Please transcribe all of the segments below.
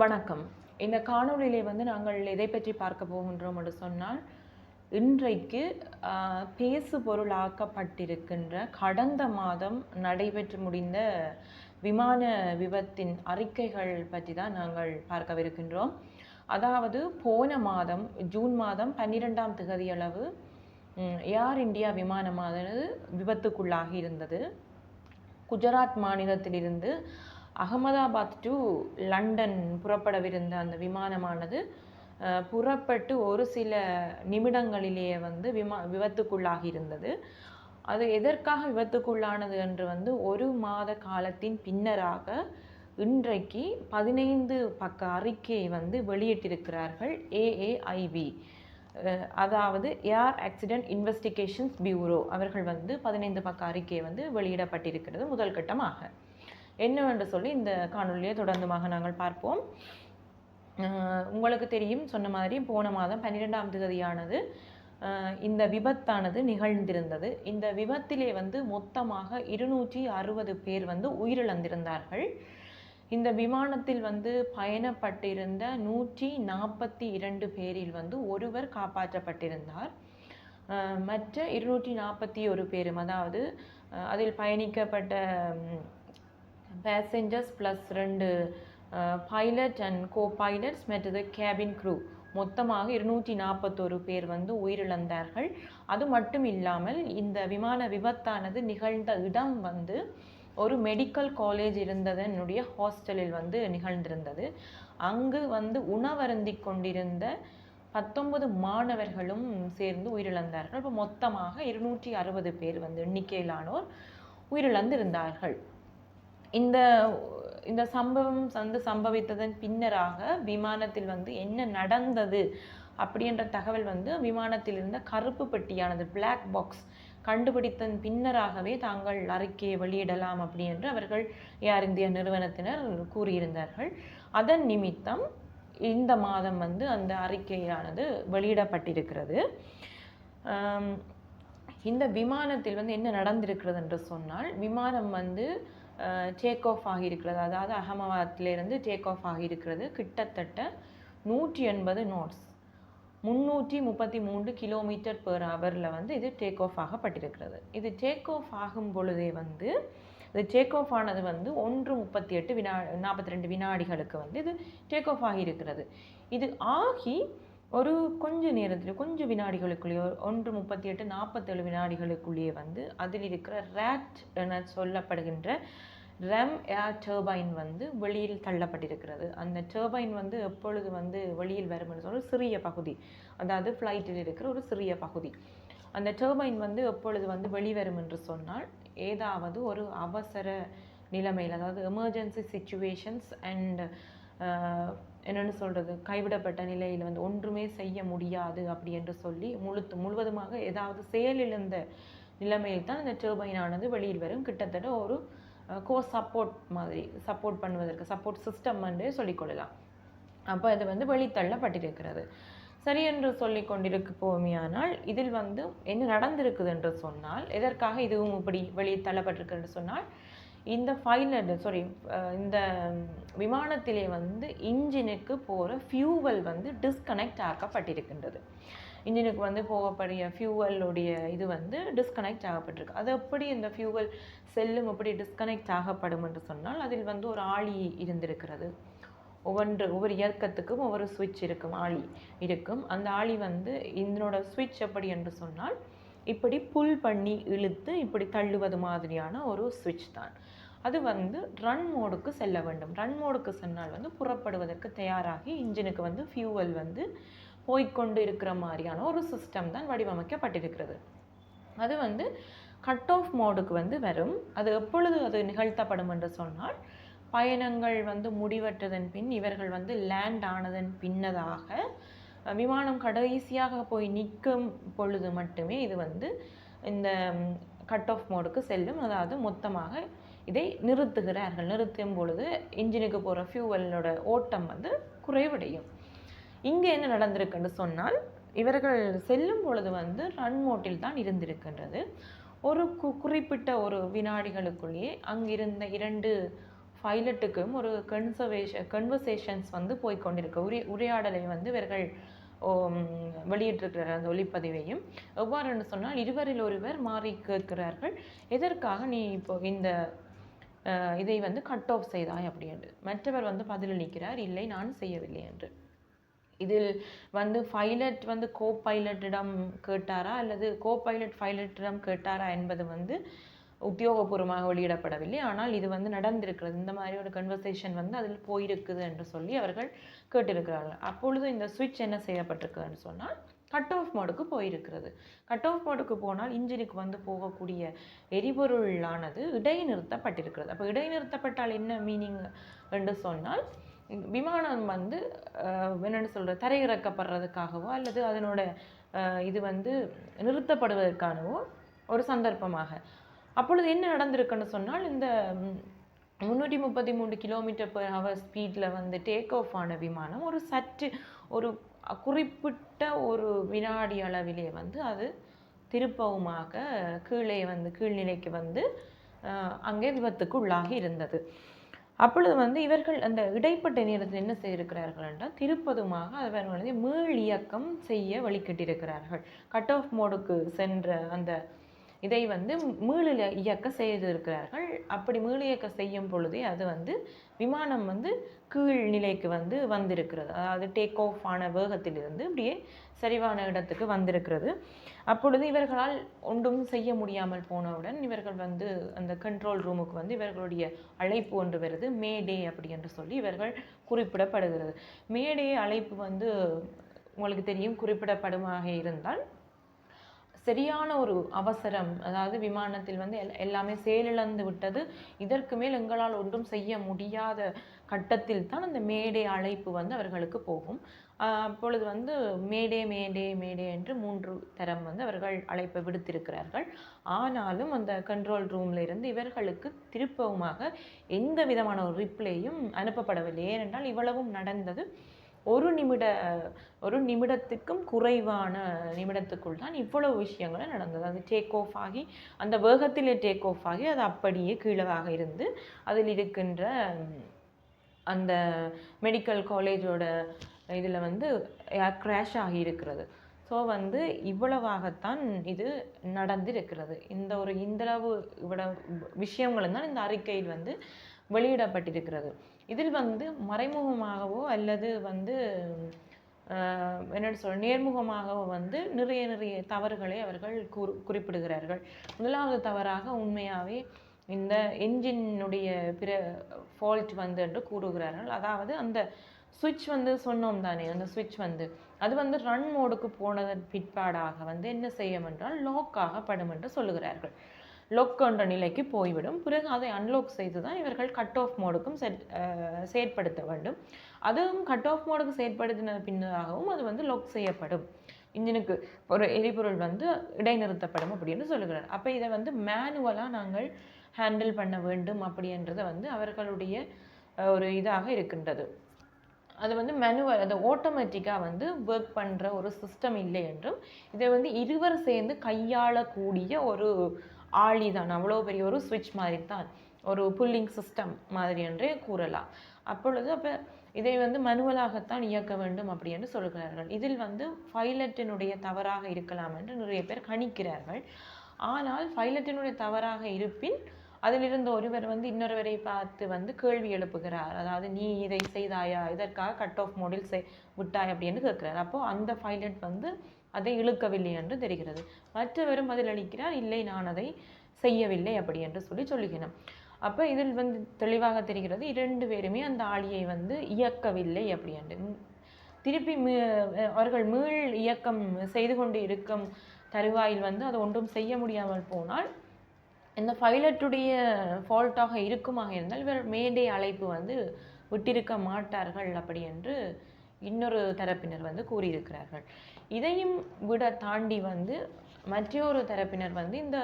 வணக்கம். இந்த காணொளியிலே வந்து நாங்கள் எதை பற்றி பார்க்க போகின்றோம் என்று சொன்னால் இன்றைக்கு பேசு பொருளாக்கப்பட்டிருக்கின்ற கடந்த மாதம் நடைபெற்று முடிந்த விமான விபத்தின் அறிக்கைகள் பற்றி தான் நாங்கள் பார்க்கவிருக்கின்றோம். அதாவது போன மாதம் ஜூன் மாதம் பன்னிரெண்டாம் திகதியளவு ஏர் இந்தியா விமானமானது விபத்துக்குள்ளாகி இருந்தது. குஜராத் மாநிலத்திலிருந்து அகமதாபாத் டு லண்டன் புறப்படவிருந்த அந்த விமானமானது புறப்பட்டு ஒரு சில நிமிடங்களிலேயே வந்து விமா விபத்துக்குள்ளாகி இருந்தது அது எதற்காக விபத்துக்குள்ளானது என்று வந்து ஒரு மாத காலத்தின் பின்னராக இன்றைக்கு பதினைந்து பக்க அறிக்கையை வந்து வெளியிட்டிருக்கிறார்கள் ஏஏஐபி அதாவது ஏர் ஆக்சிடென்ட் இன்வெஸ்டிகேஷன்ஸ் பியூரோ அவர்கள் வந்து பதினைந்து பக்க அறிக்கை வந்து வெளியிடப்பட்டிருக்கிறது முதல் கட்டமாக. என்னவென்று சொல்லி இந்த காணொலியை தொடர்ந்துமாக நாங்கள் பார்ப்போம். உங்களுக்கு தெரியும் சொன்ன மாதிரி போன மாதம் பன்னிரெண்டாம் தேதியானது இந்த விபத்தானது நிகழ்ந்திருந்தது. இந்த விபத்திலே வந்து மொத்தமாக இருநூற்றி அறுபது பேர் வந்து உயிரிழந்திருந்தார்கள். இந்த விமானத்தில் வந்து பயணப்பட்டிருந்த நூற்றி நாற்பத்தி இரண்டு பேரில் வந்து ஒருவர் காப்பாற்றப்பட்டிருந்தார். மற்ற இருநூற்றி நாற்பத்தி ஒரு பேரும் அதாவது அதில் பயணிக்கப்பட்ட பேசஞ்சர்ஸ் ப்ளஸ் ரெண்டு பைலட் அண்ட் கோ பைலட்ஸ் மற்றது கேபின் க்ரூ மொத்தமாக இருநூற்றி நாற்பத்தொரு பேர் வந்து உயிரிழந்தார்கள். அது மட்டும் இல்லாமல் இந்த விமான விபத்தானது நிகழ்ந்த இடம் வந்து ஒரு மெடிக்கல் காலேஜ் இருந்ததனுடைய ஹாஸ்டலில் வந்து நிகழ்ந்திருந்தது. அங்கு வந்து உணவருந்தி கொண்டிருந்த பத்தொன்பது மாணவர்களும் சேர்ந்து உயிரிழந்தார்கள். இப்போ மொத்தமாக இருநூற்றி அறுபது பேர் வந்து எண்ணிக்கையிலானோர் உயிரிழந்திருந்தார்கள். இந்த இந்த சம்பவம் வந்து சம்பவித்ததன் பின்னராக விமானத்தில் வந்து என்ன நடந்தது அப்படின்ற தகவல் வந்து விமானத்தில் இருந்த கருப்பு பெட்டியானது பிளாக் பாக்ஸ் கண்டுபிடித்தன் பின்னராகவே தாங்கள் அறிக்கையை வெளியிடலாம் அப்படி என்று அவர்கள் ஏர் இந்தியா நிறுவனத்தினர் கூறியிருந்தார்கள். அதன் நிமித்தம் இந்த மாதம் வந்து அந்த அறிக்கையானது வெளியிடப்பட்டிருக்கிறது. இந்த விமானத்தில் வந்து என்ன நடந்திருக்கிறது என்று சொன்னால் விமானம் வந்து டேக் ஆஃப் ஆகியிருக்கிறது. அதாவது அகமதாபாத்லேருந்து டேக் ஆஃப் ஆகியிருக்கிறது. கிட்டத்தட்ட நூற்றி எண்பது நோட்ஸ் முந்நூற்றி முப்பத்தி மூன்று கிலோமீட்டர் பெர் ஹவரில் வந்து இது டேக் ஆஃப் ஆகப்பட்டிருக்கிறது. இது டேக் ஆஃப் ஆகும் பொழுதே வந்து இது டேக் ஆஃப் ஆனது வந்து ஒன்று முப்பத்தி எட்டு வினா நாற்பத்தி ரெண்டு வினாடிகளுக்கு வந்து இது டேக் ஆஃப் ஆகியிருக்கிறது. இது ஆகி ஒரு கொஞ்ச நேரத்தில் கொஞ்சம் வினாடிகளுக்குள்ளேயோ ஒன்று முப்பத்தி எட்டு நாற்பத்தேழு வினாடிகளுக்குள்ளேயே வந்து அதில் இருக்கிற ரேட் என சொல்லப்படுகின்ற ரெம் ஏர் டர்பைன் வந்து வெளியில் தள்ளப்பட்டிருக்கிறது. அந்த டர்பைன் வந்து எப்பொழுது வந்து வெளியில் வரும் என்று சிறிய பகுதி. அதாவது ஃப்ளைட்டில் இருக்கிற ஒரு சிறிய பகுதி. அந்த டர்பைன் வந்து எப்பொழுது வந்து வெளிவரும் என்று சொன்னால் ஏதாவது ஒரு அவசர நிலைமையில் அதாவது எமர்ஜென்சி சுச்சுவேஷன்ஸ் அண்ட் என்னென்னு சொல்கிறது கைவிடப்பட்ட நிலையில் வந்து ஒன்றுமே செய்ய முடியாது அப்படி என்று சொல்லி முழுத்து முழுவதுமாக ஏதாவது செயலிழந்த நிலைமையில் தான் இந்த டர்பைனானது வெளியில் வரும். கிட்டத்தட்ட ஒரு கோ சப்போர்ட் மாதிரி சப்போர்ட் பண்ணுவதற்கு சப்போர்ட் சிஸ்டம் என்று சொல்லிக்கொள்ளலாம் அப்போ அது வந்து வெளித்தள்ளப்பட்டிருக்கிறது. சரி என்று சொல்லி கொண்டிருக்க போமையானால் இதில் வந்து என்ன நடந்திருக்குது என்று சொன்னால் எதற்காக இதுவும் இப்படி வெளியே தள்ளப்பட்டிருக்கு என்று சொன்னால் இந்த ஃபைலட் சாரி இந்த விமானத்திலே வந்து இன்ஜினுக்கு போகிற ஃபியூவல் வந்து டிஸ்கனெக்ட் ஆக்கப்பட்டிருக்கின்றது. இன்ஜினுக்கு வந்து போகப்படிய ஃபியூவலுடைய இது வந்து டிஸ்கனெக்ட் ஆகப்பட்டிருக்கு. அது எப்படி இந்த ஃபியூவல் செல்லும் எப்படி டிஸ்கனெக்ட் ஆகப்படும் என்று சொன்னால் அதில் வந்து ஒரு ஆளி இருந்திருக்கிறது. ஒவ்வொன்று ஒவ்வொரு இயக்கத்துக்கும் ஒவ்வொரு சுவிட்ச் இருக்கும் ஆளி இருக்கும். அந்த ஆளி வந்து இதனோட சுவிட்ச் எப்படி என்று சொன்னால் இப்படி புல் பண்ணி இழுத்து இப்படி தள்ளுவது மாதிரியான ஒரு சுவிட்ச் தான். அது வந்து ரன் மோடுக்கு செல்ல வேண்டும். ரன் மோடுக்கு சென்றால் வந்து புறப்படுவதற்கு தயாராகி இன்ஜினுக்கு வந்து ஃபியூவல் வந்து போய்க்கொண்டு இருக்கிற மாதிரியான ஒரு சிஸ்டம் தான் வடிவமைக்கப்பட்டிருக்கிறது. அது வந்து கட் ஆஃப் மோடுக்கு வந்து வரும். அது எப்பொழுது அது நிகழ்த்தப்படும் என்று சொன்னால் பயணங்கள் வந்து முடிவற்றதன் பின் இவர்கள் வந்து லேண்ட் ஆனதன் பின்னதாக விமானம் கடைசியாக போய் நிற்கும் பொழுது மட்டுமே இது வந்து இந்த கட் ஆஃப் மோடுக்கு செல்லும். அதாவது மொத்தமாக இதை நிறுத்துகிறார்கள். நிறுத்தும் பொழுது இன்ஜினுக்கு போகிற ஃபியூவலோட ஓட்டம் வந்து குறைவடையும். இங்கே என்ன நடந்திருக்குன்னு சொன்னால் இவர்கள் செல்லும் பொழுது வந்து ரன் மோட்டில் தான் இருந்திருக்கின்றது. ஒரு கு குறிப்பிட்ட ஒரு வினாடிகளுக்குள்ளேயே அங்கிருந்த இரண்டு பைலட்டுக்கும் ஒரு கன்சர்வேஷன் கன்வர்சேஷன்ஸ் வந்து போய்க்கொண்டிருக்கு. உரி உரையாடலை வந்து இவர்கள் வெளியிட்டிருக்கிறார் அந்த ஒளிப்பதிவையும் எவ்வாறுன்னு சொன்னால் இருவரில் ஒருவர் மாறி கேட்கிறார்கள். எதற்காக நீ இப்போ இந்த இதை வந்து கட் ஆஃப் செய்தாய் அப்படி என்று மற்றவர் வந்து பதிலளிக்கிறார் இல்லை நான் செய்யவில்லை என்று. இதில் வந்து பைலட் வந்து கோ பைலட்டிடம் கேட்டாரா அல்லது கோ பைலட் பைலட்டிடம் கேட்டாரா என்பது வந்து உத்தியோகபூர்வமாக வெளியிடப்படவில்லை. ஆனால் இது வந்து நடந்திருக்கிறது. இந்த மாதிரி ஒரு கன்வர்சேஷன் வந்து அதில் போயிருக்குது என்று சொல்லி அவர்கள் கேட்டிருக்கிறார்கள். அப்பொழுது இந்த சுவிட்ச் என்ன செய்யப்பட்டிருக்குதுன்னு சொன்னால் கட் ஆஃப் மோடுக்கு போயிருக்கிறது. கட் ஆஃப் மோடுக்கு போனால் இன்ஜினுக்கு வந்து போகக்கூடிய எரிபொருளானது இடைநிறுத்தப்பட்டிருக்கிறது. அப்போ இடைநிறுத்தப்பட்டால் என்ன மீனிங் என்று சொன்னால் விமானம் வந்து என்னென்னு சொல்கிற தரையிறக்கப்படுறதுக்காகவோ அல்லது அதனோட இது வந்து நிறுத்தப்படுவதற்கானவோ ஒரு சந்தர்ப்பமாக. அப்பொழுது என்ன நடந்திருக்குன்னு சொன்னால் இந்த முந்நூற்றி முப்பத்தி மூன்று கிலோமீட்டர் பர் ஹவர் ஸ்பீடில் வந்து டேக் ஆஃப் ஆன விமானம் ஒரு சற்று ஒரு குறிப்பிட்ட ஒரு வினாடி அளவிலே வந்து அது திருப்பவுமாக கீழே வந்து கீழ்நிலைக்கு வந்து அங்கே விபத்துக்கு உள்ளாகி இருந்தது. அப்பொழுது வந்து இவர்கள் அந்த இடைப்பட்ட நேரத்தில் என்ன செய்திருக்கிறார்கள் என்றால் திருப்பதுமாக அவர்கள் வந்து மீள் இயக்கம் செய்ய வழிகட்டியிருக்கிறார்கள். கட் ஆஃப் மோடுக்கு சென்ற அந்த இதை வந்து மீளில் இயக்க செய்திருக்கிறார்கள். அப்படி மீள் இயக்க செய்யும் பொழுதே அது வந்து விமானம் வந்து கீழ் நிலைக்கு வந்து வந்திருக்கிறது. அதாவது டேக் ஆஃப் ஆன வேகத்திலிருந்து அப்படியே சரிவான இடத்துக்கு வந்திருக்கிறது. அப்பொழுது இவர்களால் ஒன்றும் செய்ய முடியாமல் போனவுடன் இவர்கள் வந்து அந்த கண்ட்ரோல் ரூமுக்கு வந்து இவர்களுடைய அழைப்பு ஒன்று வருது. மேடே அப்படி என்று சொல்லி இவர்கள் குறிப்பிடப்படுகிறது. மேடே அழைப்பு வந்து உங்களுக்கு தெரியும் குறிப்பிடப்படுமாக இருந்தால் சரியான ஒரு அவசரம் அதாவது விமானத்தில் வந்து எல்- எல்லாமே செயலிழந்து விட்டது இதற்கு மேல் எங்களால் ஒன்றும் செய்ய முடியாத கட்டத்தில் தான் அந்த மேடே அழைப்பு வந்து அவர்களுக்கு போகும். அப்பொழுது வந்து மேடே மேடே மேடே என்று மூன்று தரம் வந்து அவர்கள் அழைப்பை விடுத்திருக்கிறார்கள். ஆனாலும் அந்த கண்ட்ரோல் ரூமில் இருந்து இவர்களுக்கு திருப்பவுமாக எந்த விதமான ஒரு ரிப்ளையும் அனுப்பப்படவில்லை. ஏனென்றால் இவ்வளவும் நடந்தது. ஒரு நிமிட ஒரு நிமிடத்துக்கும் குறைவான நிமிடத்துக்குள் தான் இவ்வளவு விஷயங்களும் நடந்தது. அது டேக் ஆஃப் ஆகி அந்த வேகத்திலே டேக் ஆஃப் ஆகி அது அப்படியே கீழவாக இருந்து அதில் இருக்கின்ற அந்த மெடிக்கல் காலேஜோட இதில் வந்து கிராஷ் ஆகி இருக்கிறது. ஸோ வந்து இவ்வளவாகத்தான் இது நடந்திருக்கிறது. இந்த ஒரு இந்தளவு இவ்வளவு விஷயங்களும் தான் இந்த அறிக்கையில் வந்து வெளியிடப்பட்டிருக்கிறது. இதில் வந்து மறைமுகமாகவோ அல்லது வந்து என்னென்னு சொல்ல நேர்முகமாகவோ வந்து நிறைய நிறைய தவறுகளை அவர்கள் கூறு குறிப்பிடுகிறார்கள். முதலாவது தவறாக உண்மையாகவே இந்த என்ஜினுடைய பிற ஃபால்ட் வந்து என்று கூறுகிறார்கள். அதாவது அந்த சுவிட்ச் வந்து சொன்னோம் தானே அந்த சுவிட்ச் வந்து. அது வந்து ரன் மோடுக்கு போனதன் பிற்பாடாக வந்து என்ன செய்யும் என்றால் லாக் ஆகப்படும் என்று சொல்லுகிறார்கள். லொக் என்ற நிலைக்கு போய்விடும். பிறகு அதை அன்லாக் செய்து தான் இவர்கள் கட் ஆஃப் மோடுக்கும் செட் செயற்படுத்த வேண்டும். அதுவும் கட் ஆஃப் மோடுக்கு செயற்படுத்தின பின்னராகவும் அது வந்து லொக் செய்யப்படும். இன்ஜினுக்கு ஒரு எரிபொருள் வந்து இடைநிறுத்தப்படும் அப்படின்னு சொல்லுகிறார். அப்போ இதை வந்து மேனுவலாக நாங்கள் ஹேண்டில் பண்ண வேண்டும் அப்படின்றத வந்து அவர்களுடைய ஒரு இதாக இருக்கின்றது. அது வந்து மேனுவல் அது ஆட்டோமேட்டிக்காக வந்து ஒர்க் பண்ணுற ஒரு சிஸ்டம் இல்லை என்றும் இதை வந்து இருவர் சேர்ந்து கையாளக்கூடிய ஒரு ஆளி தான் அவ்வளோ பெரிய ஒரு சுவிட்ச் மாதிரி தான் ஒரு புல்லிங் சிஸ்டம் மாதிரி என்றே கூறலாம். அப்பொழுது அப்போ இதை வந்து மனுவலாகத்தான் இயக்க வேண்டும் அப்படி என்று சொல்கிறார்கள். இதில் வந்து பைலட்டினுடைய தவறாக இருக்கலாம் என்று நிறைய பேர் கணிக்கிறார்கள். ஆனால் பைலட்டினுடைய தவறாக இருப்பின் அதிலிருந்து ஒருவர் வந்து இன்னொருவரை பார்த்து வந்து கேள்வி எழுப்புகிறார். அதாவது நீ இதை செய்தாயா? இதற்காக கட் ஆஃப் மோடில் செய் விட்டாய் அப்படின்னு கேட்கிறார். அப்போது அந்த பைலட் வந்து அதை இழுக்கவில்லை என்று தெரிகிறது. மற்றவரும் பதிலளிக்கிறார் இல்லை நான் அதை செய்யவில்லை அப்படி என்று சொல்லி சொல்லுகிறோம் அப்போ இதில் வந்து தெளிவாக தெரிகிறது இரண்டு பேருமே அந்த ஆளியை வந்து இயக்கவில்லை அப்படி என்று. திருப்பி மீ அவர்கள் மீள் இயக்கம் செய்து கொண்டு இருக்கும் தருவாயில் வந்து அதை ஒன்றும் செய்ய முடியாமல் போனால் இந்த பைலட்டுடைய ஃபால்ட்டாக இருக்குமாக இருந்தால் இவர் மேடை அழைப்பு வந்து விட்டிருக்க மாட்டார்கள் அப்படி என்று இன்னொரு தரப்பினர் வந்து கூறியிருக்கிறார்கள். இதையும் விட தாண்டி வந்து மற்றொரு தரப்பினர் வந்து இந்த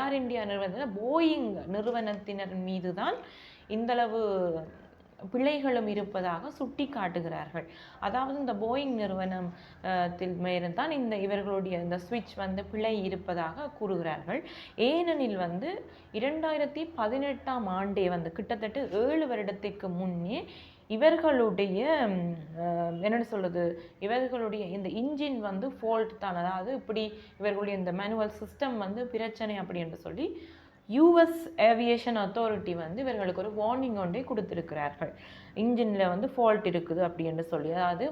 ஏர் இந்தியா நிறுவனத்தில் போயிங் நிறுவனத்தினர் மீது தான் இந்தளவு பிழைகளும் இருப்பதாக சுட்டி காட்டுகிறார்கள் அதாவது இந்த போயிங் நிறுவனம் தான் இந்த இவர்களுடைய இந்த சுவிட்ச் வந்து பிழை இருப்பதாக கூறுகிறார்கள். ஏனெனில் வந்து இரண்டாயிரத்தி பதினெட்டாம் ஆண்டே வந்து கிட்டத்தட்ட ஏழு வருடத்திற்கு முன்னே இவர்களுடைய என்னென்னு சொல்லுது? இவர்களுடைய இந்த இன்ஜின் வந்து ஃபால்ட் தான். அதாவது இப்படி இவர்களுடைய இந்த மேனுவல் சிஸ்டம் வந்து பிரச்சனை அப்படி என்று சொல்லி யூஎஸ் ஏவியேஷன் அத்தாரிட்டி வந்து இவர்களுக்கு ஒரு வார்னிங் ஒன்றை கொடுத்துருக்கிறார்கள். இன்ஜினில் வந்து ஃபால்ட் இருக்குது அப்படி என்று சொல்லி. அதாவது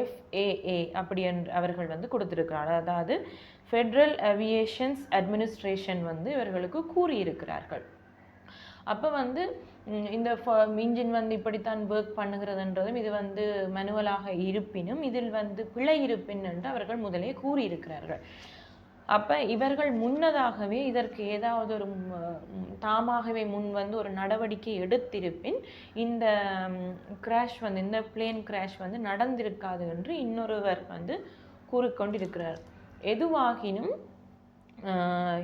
எஃப்ஏஏ அப்படி என்று அவர்கள் வந்து கொடுத்துருக்கிறார்கள். அதாவது ஃபெட்ரல் ஏவியேஷன்ஸ் அட்மினிஸ்ட்ரேஷன் வந்து இவர்களுக்கு கூறியிருக்கிறார்கள். அப்போ வந்து இந்த இன்ஜின் வந்து இப்படித்தான் ஒர்க் பண்ணுகிறதுன்றதும் இது வந்து மனுவலாக இருப்பினும் இதில் வந்து பிழை இருப்பின் என்று அவர்கள் முதலே கூறியிருக்கிறார்கள். அப்போ இவர்கள் முன்னதாகவே இதற்கு ஏதாவது ஒரு தாமாகவே முன் வந்து ஒரு நடவடிக்கை எடுத்திருப்பின் இந்த கிராஷ் வந்து இந்த பிளேன் கிராஷ் வந்து நடந்திருக்காது என்று இன்னொருவர் வந்து கூறிக்கொண்டிருக்கிறார். எதுவாகினும்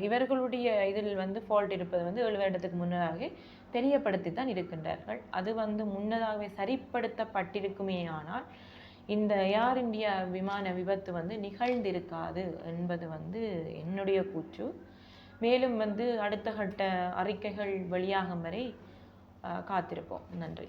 இவர்களுடைய இதில் வந்து ஃபால்ட் இருப்பது வந்து ஏழு வருடத்துக்கு முன்னதாகவே தெரியப்படுத்தி தான் இருக்கின்றார்கள். அது வந்து முன்னதாகவே சரிப்படுத்தப்பட்டிருக்குமே ஆனால் இந்த ஏர் இந்தியா விமான விபத்து வந்து நிகழ்ந்திருக்காது என்பது வந்து என்னுடைய கூற்று. மேலும் வந்து அடுத்த கட்ட அறிக்கைகள் வெளியாகும் வரை காத்திருப்போம். நன்றி.